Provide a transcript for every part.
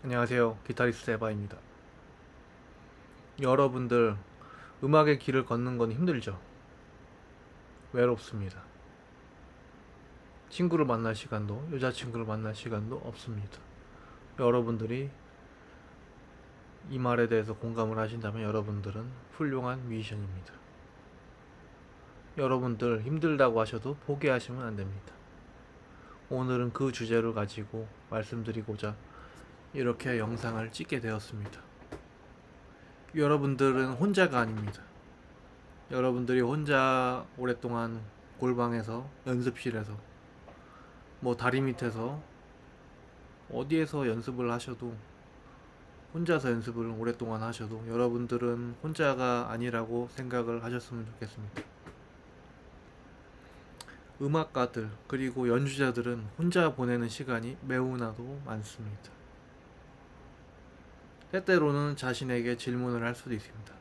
안녕하세요. 기타리스트 에바입니다. 여러분들 음악의 길을 걷는 건 힘들죠? 외롭습니다. 친구를 만날 시간도 여자친구를 만날 시간도 없습니다. 여러분들이 이 말에 대해서 공감을 하신다면 여러분들은 훌륭한 뮤지션입니다. 여러분들 힘들다고 하셔도 포기하시면 안 됩니다. 오늘은 그 주제를 가지고 말씀드리고자 이렇게 영상을 찍게 되었습니다. 여러분들은 혼자가 아닙니다. 여러분들이 혼자 오랫동안 골방에서 연습실에서 뭐 다리 밑에서 어디에서 연습을 하셔도 혼자서 연습을 오랫동안 하셔도 여러분들은 혼자가 아니라고 생각을 하셨으면 좋겠습니다. 음악가들 그리고 연주자들은 혼자 보내는 시간이 매우나도 많습니다. 때때로는 자신에게 질문을 할 수도 있습니다.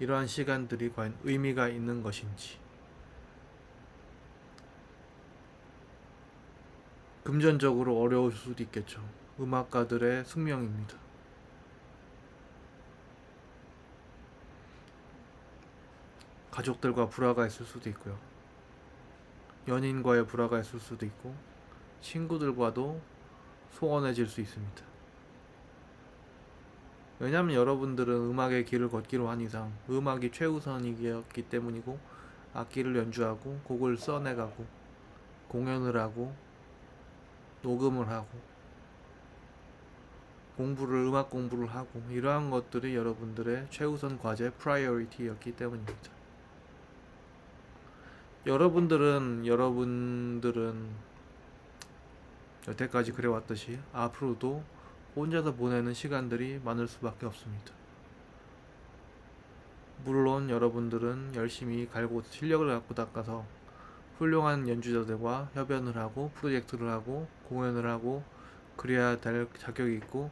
이러한 시간들이 과연 의미가 있는 것인지. 금전적으로 어려울 수도 있겠죠. 음악가들의 숙명입니다. 가족들과 불화가 있을 수도 있고요. 연인과의 불화가 있을 수도 있고, 친구들과도 소원해질 수 있습니다. 왜냐하면 여러분들은 음악의 길을 걷기로 한 이상 음악이 최우선이었기 때문이고 악기를 연주하고 곡을 써내가고 공연을 하고 녹음을 하고 공부를 음악 공부를 하고 이러한 것들이 여러분들의 최우선 과제 프라이어리티였기 때문입니다. 여러분들은 여러분들은 여태까지 그래왔듯이 앞으로도 혼자서 보내는 시간들이 많을 수밖에 없습니다. 물론 여러분들은 열심히 갈고 실력을 갖고 닦아서 훌륭한 연주자들과 협연을 하고 프로젝트를 하고 공연을 하고 그래야 될 자격이 있고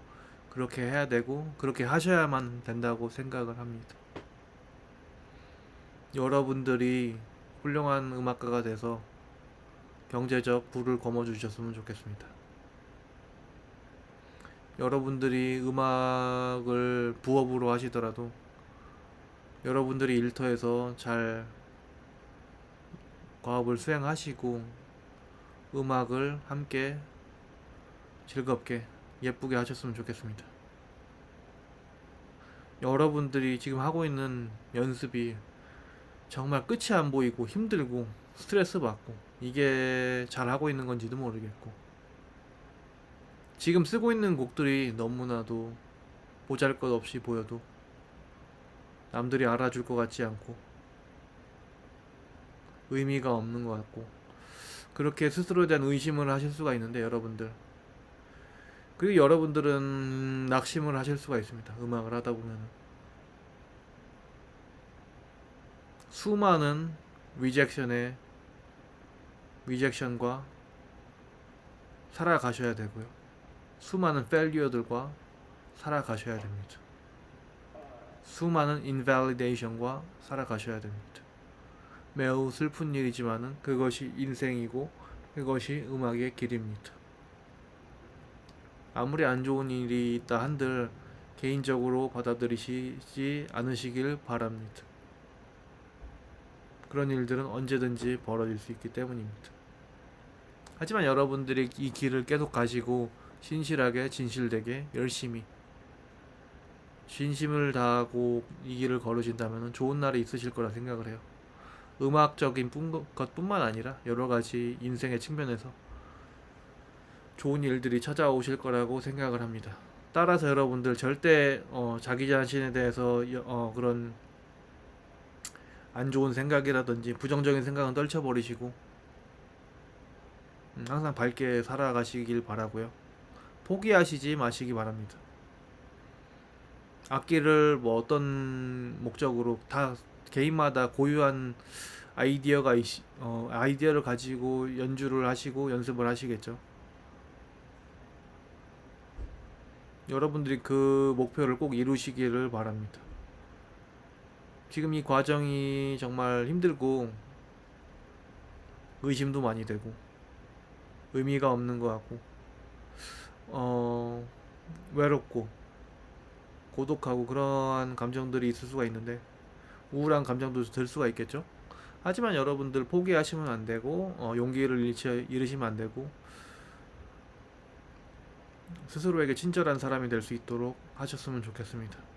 그렇게 해야 되고 그렇게 하셔야만 된다고 생각을 합니다. 여러분들이 훌륭한 음악가가 돼서 경제적 부를 거머 주셨으면 좋겠습니다. 여러분들이 음악을 부업으로 하시더라도 여러분들이 일터에서 잘 과업을 수행하시고 음악을 함께 즐겁게 예쁘게 하셨으면 좋겠습니다. 여러분들이 지금 하고 있는 연습이 정말 끝이 안 보이고 힘들고 스트레스 받고 이게 잘 하고 있는 건지도 모르겠고 지금 쓰고 있는 곡들이 너무나도 보잘 것 없이 보여도 남들이 알아줄 것 같지 않고 의미가 없는 것 같고 그렇게 스스로에 대한 의심을 하실 수가 있는데 여러분들. 그리고 여러분들은 낙심을 하실 수가 있습니다. 음악을 하다 보면 수많은 리젝션의 리젝션과 살아가셔야 되고요 수많은 페일리어들과 살아가셔야 됩니다. 수많은 인밸리데이션과 살아가셔야 됩니다. 매우 슬픈 일이지만은 그것이 인생이고 그것이 음악의 길입니다. 아무리 안 좋은 일이 있다 한들 개인적으로 받아들이시지 않으시길 바랍니다. 그런 일들은 언제든지 벌어질 수 있기 때문입니다. 하지만 여러분들이 이 길을 계속 가시고 신실하게 진실되게 열심히 진심을 다하고 이 길을 걸으신다면 좋은 날이 있으실 거라 생각을 해요. 음악적인 뿐- 것뿐만 아니라 여러 가지 인생의 측면에서 좋은 일들이 찾아오실 거라고 생각을 합니다. 따라서 여러분들 절대 어, 자기 자신에 대해서 여- 어, 그런 안 좋은 생각이라든지 부정적인 생각은 떨쳐버리시고 음, 항상 밝게 살아가시길 바라고요. 포기하시지 마시기 바랍니다. 악기를 뭐 어떤 목적으로 다 개인마다 고유한 아이디어가 있, 어, 아이디어를 가지고 연주를 하시고 연습을 하시겠죠. 여러분들이 그 목표를 꼭 이루시기를 바랍니다. 지금 이 과정이 정말 힘들고 의심도 많이 되고 의미가 없는 것 같고 어 외롭고 고독하고 그러한 감정들이 있을 수가 있는데 우울한 감정도 들 수가 있겠죠. 하지만 여러분들 포기하시면 안 되고 어, 용기를 잃지, 잃으시면 안 되고 스스로에게 친절한 사람이 될 수 있도록 하셨으면 좋겠습니다.